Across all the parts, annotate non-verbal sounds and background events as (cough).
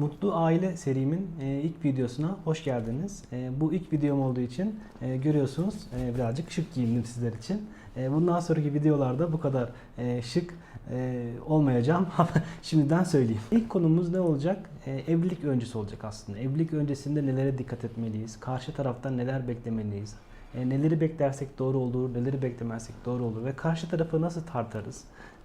Mutlu Aile serimin e, ilk videosuna hoş geldiniz. E, bu ilk videom olduğu için e, görüyorsunuz birazcık şık giyindim sizler için. Bundan sonraki videolarda bu kadar şık olmayacağım (laughs) şimdiden söyleyeyim. İlk konumuz ne olacak? Evlilik öncesi olacak aslında. Evlilik öncesinde nelere dikkat etmeliyiz? Karşı taraftan neler beklemeliyiz? Neleri beklersek doğru olur, neleri beklemezsek doğru olur ve karşı tarafı nasıl tartarız?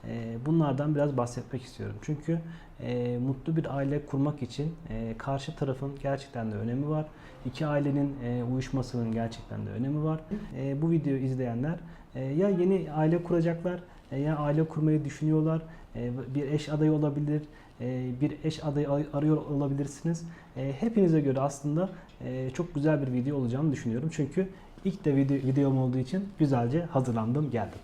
E, bunlardan biraz bahsetmek istiyorum. Çünkü e, mutlu bir aile kurmak için e, karşı tarafın gerçekten de önemi var. İki ailenin e, uyuşmasının gerçekten de önemi var. E, bu videoyu izleyenler e, ya yeni aile kuracaklar e, ya aile kurmayı düşünüyorlar. E, bir eş adayı olabilir, e, bir eş adayı ay- arıyor olabilirsiniz. E, hepinize göre aslında e, çok güzel bir video olacağını düşünüyorum. Çünkü ilk de video, videom olduğu için güzelce hazırlandım, geldim.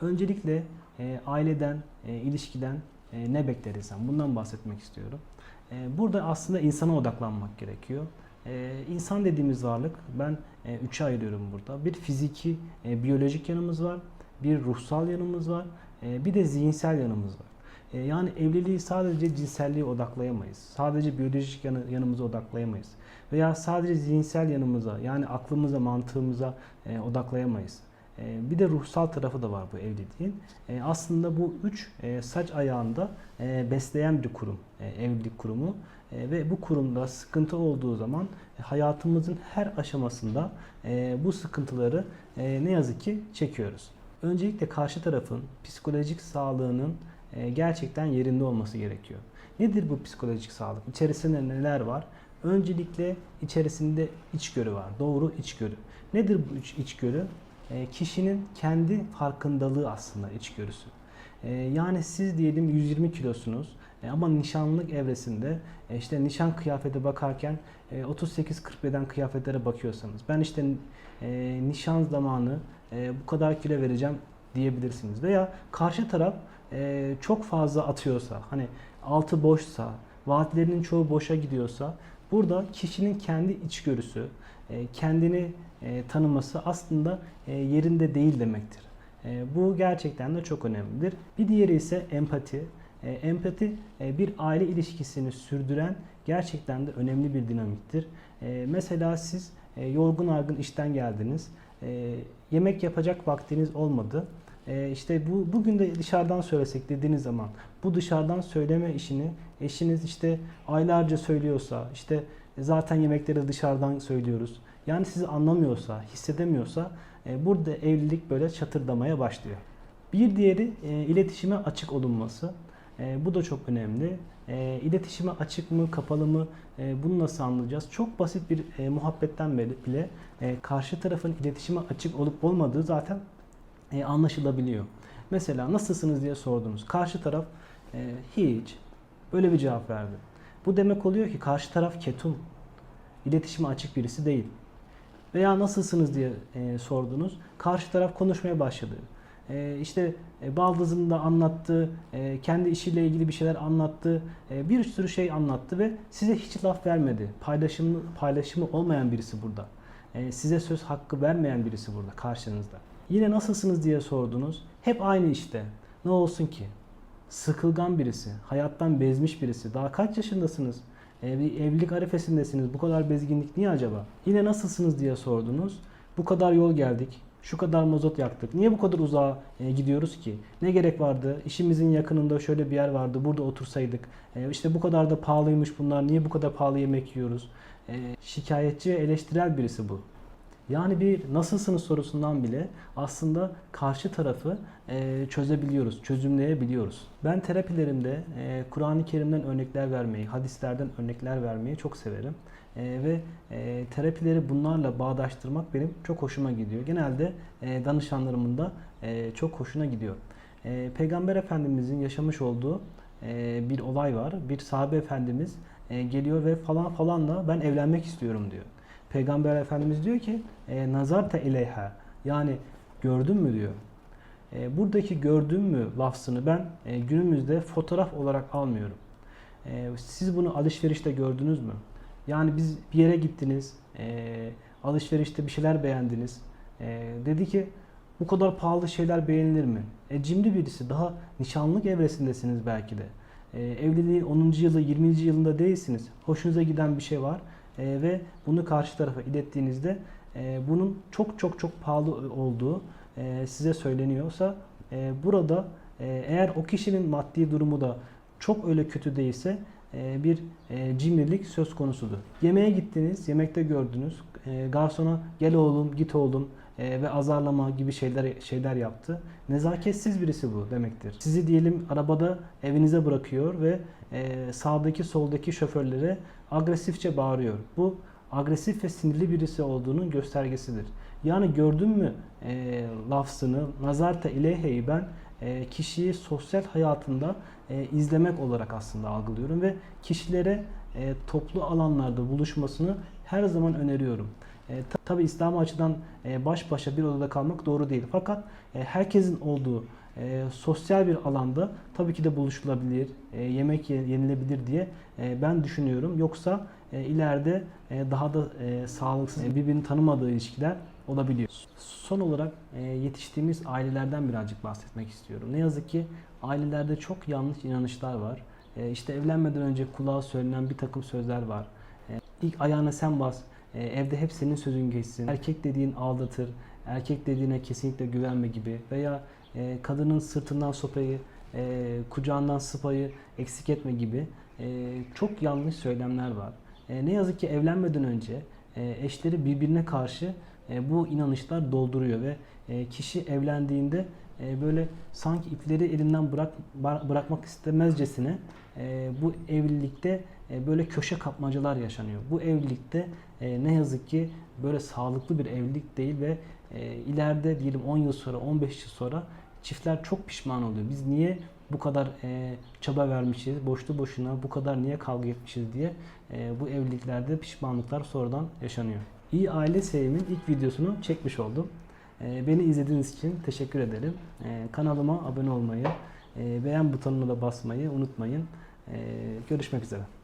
Öncelikle e, aileden, e, ilişkiden e, ne bekleriz? Yani Bundan bahsetmek istiyorum. E, burada aslında insana odaklanmak gerekiyor. E, insan dediğimiz varlık ben e, üçe ayırıyorum burada. Bir fiziki, e, biyolojik yanımız var, bir ruhsal yanımız var, e, bir de zihinsel yanımız var. E, yani evliliği sadece cinselliğe odaklayamayız. Sadece biyolojik yanı, yanımıza odaklayamayız. Veya sadece zihinsel yanımıza yani aklımıza, mantığımıza e, odaklayamayız. E, Bir de ruhsal tarafı da var bu evliliğin. E, Aslında bu üç e, saç ayağında e, besleyen bir kurum, e, evlilik kurumu. Ve bu kurumda sıkıntı olduğu zaman hayatımızın her aşamasında bu sıkıntıları ne yazık ki çekiyoruz. Öncelikle karşı tarafın psikolojik sağlığının gerçekten yerinde olması gerekiyor. Nedir bu psikolojik sağlık? İçerisinde neler var? Öncelikle içerisinde içgörü var. Doğru içgörü. Nedir bu iç- içgörü? E, kişinin kendi farkındalığı aslında içgörüsü. E, yani siz diyelim 120 kilosunuz e, ama nişanlık evresinde işte nişan kıyafete bakarken e, 38-40 beden kıyafetlere bakıyorsanız ben işte nişan zamanı bu kadar kilo vereceğim diyebilirsiniz. Veya karşı taraf çok fazla atıyorsa hani altı boşsa vaatlerinin çoğu boşa gidiyorsa burada kişinin kendi içgörüsü e, kendini e, tanıması aslında e, yerinde değil demektir. Bu gerçekten de çok önemlidir. Bir diğeri ise empati. Empati bir aile ilişkisini sürdüren gerçekten de önemli bir dinamiktir. Mesela siz yorgun argın işten geldiniz. Yemek yapacak vaktiniz olmadı. E, işte bu bugün de dışarıdan söylesek dediğiniz zaman bu dışarıdan söyleme işini eşiniz işte aylarca söylüyorsa işte zaten yemekleri dışarıdan söylüyoruz. Yani sizi anlamıyorsa, hissedemiyorsa e, burada evlilik böyle çatırdamaya başlıyor. Bir diğeri e, iletişime açık olunması. E, bu da çok önemli. E, iletişime açık mı, kapalı mı e, bunu nasıl anlayacağız? Çok basit bir e, muhabbetten bile, e, karşı tarafın iletişime açık olup olmadığı zaten e, anlaşılabiliyor. Mesela nasılsınız diye sordunuz. Karşı taraf e, hiç böyle bir cevap verdi. Bu demek oluyor ki karşı taraf ketum. İletişime açık birisi değil. Veya nasılsınız diye e, sordunuz. Karşı taraf konuşmaya başladı. E, işte e, baldızın da anlattı, e, kendi işiyle ilgili bir şeyler anlattı, e, bir sürü şey anlattı ve size hiç laf vermedi. Paylaşımı, paylaşımı olmayan birisi burada. E, size söz hakkı vermeyen birisi burada karşınızda. Yine nasılsınız diye sordunuz. Hep aynı işte. Ne olsun ki? Sıkılgan birisi, hayattan bezmiş birisi. Daha kaç yaşındasınız? Evlilik arifesindesiniz. Bu kadar bezginlik niye acaba? Yine nasılsınız diye sordunuz. Bu kadar yol geldik. Şu kadar mazot yaktık. Niye bu kadar uzağa e, gidiyoruz ki? Ne gerek vardı? İşimizin yakınında şöyle bir yer vardı. Burada otursaydık. E, işte bu kadar da pahalıymış bunlar. Niye bu kadar pahalı yemek yiyoruz? E, şikayetçi ve eleştirel birisi bu. Yani bir nasılsınız sorusundan bile aslında karşı tarafı e, çözebiliyoruz, çözümleyebiliyoruz. Ben terapilerimde e, Kur'an-ı Kerim'den örnekler vermeyi, hadislerden örnekler vermeyi çok severim. E, ve terapileri bunlarla bağdaştırmak benim çok hoşuma gidiyor. Genelde e, danışanlarımın da çok hoşuna gidiyor. Peygamber Efendimizin yaşamış olduğu bir olay var. Bir sahabe efendimiz geliyor ve falan falanla ben evlenmek istiyorum diyor. Peygamber Efendimiz diyor ki e, nazarta ileyha yani gördün mü diyor. E, buradaki gördün mü lafzını ben e, günümüzde fotoğraf olarak almıyorum. E, siz bunu alışverişte gördünüz mü? Yani biz bir yere gittiniz, e, alışverişte bir şeyler beğendiniz. E, dedi ki bu kadar pahalı şeyler beğenilir mi? E, cimri birisi daha nişanlık evresindesiniz belki de. e, evliliğin 10. yılı 20. yılında değilsiniz. Hoşunuza giden bir şey var e, ve bunu karşı tarafa ilettiğinizde e, bunun çok çok çok pahalı olduğu e, size söyleniyorsa e, burada e, eğer o kişinin maddi durumu da çok öyle kötü değilse e, bir e, cimrilik söz konusudur. Yemeğe gittiniz, yemekte gördünüz. E, garsona gel oğlum, git oğlum e, ve azarlama gibi şeyler şeyler yaptı. Nezaketsiz birisi bu demektir. Sizi diyelim arabada evinize bırakıyor ve e, sağdaki soldaki şoförlere agresifçe bağırıyor. Bu agresif ve sinirli birisi olduğunun göstergesidir. Yani gördün mü e, lafzını nazarte ileyheyi ben e, kişiyi sosyal hayatında e, izlemek olarak aslında algılıyorum ve kişilere e, toplu alanlarda buluşmasını her zaman öneriyorum. E, ta- Tabi İslam açıdan e, baş başa bir odada kalmak doğru değil. Fakat e, herkesin olduğu e, sosyal bir alanda tabii ki de buluşulabilir, e, yemek ye- yenilebilir diye e, ben düşünüyorum. Yoksa e, ileride e, daha da e, sağlıksız, e, birbirini tanımadığı ilişkiler olabiliyor. Son olarak e, yetiştiğimiz ailelerden birazcık bahsetmek istiyorum. Ne yazık ki ailelerde çok yanlış inanışlar var. E, işte evlenmeden önce kulağa söylenen bir takım sözler var. E, ilk ayağına sen bas, e, evde hep senin sözün geçsin. Erkek dediğin aldatır, erkek dediğine kesinlikle güvenme gibi veya e, kadının sırtından sopayı, e, kucağından sıpayı eksik etme gibi e, çok yanlış söylemler var. E, ne yazık ki evlenmeden önce e, eşleri birbirine karşı e, bu inanışlar dolduruyor ve e, kişi evlendiğinde e, böyle sanki ipleri elinden bırak bırakmak istemezcesine e, bu evlilikte böyle köşe kapmacalar yaşanıyor. Bu evlilikte e, ne yazık ki böyle sağlıklı bir evlilik değil ve e, ileride diyelim 10 yıl sonra 15 yıl sonra çiftler çok pişman oluyor. Biz niye bu kadar e, çaba vermişiz, boşlu boşuna bu kadar niye kavga etmişiz diye e, bu evliliklerde pişmanlıklar sonradan yaşanıyor. İyi aile sevimin ilk videosunu çekmiş oldum. E, beni izlediğiniz için teşekkür ederim. E, kanalıma abone olmayı, e, beğen butonuna da basmayı unutmayın. E, görüşmek üzere.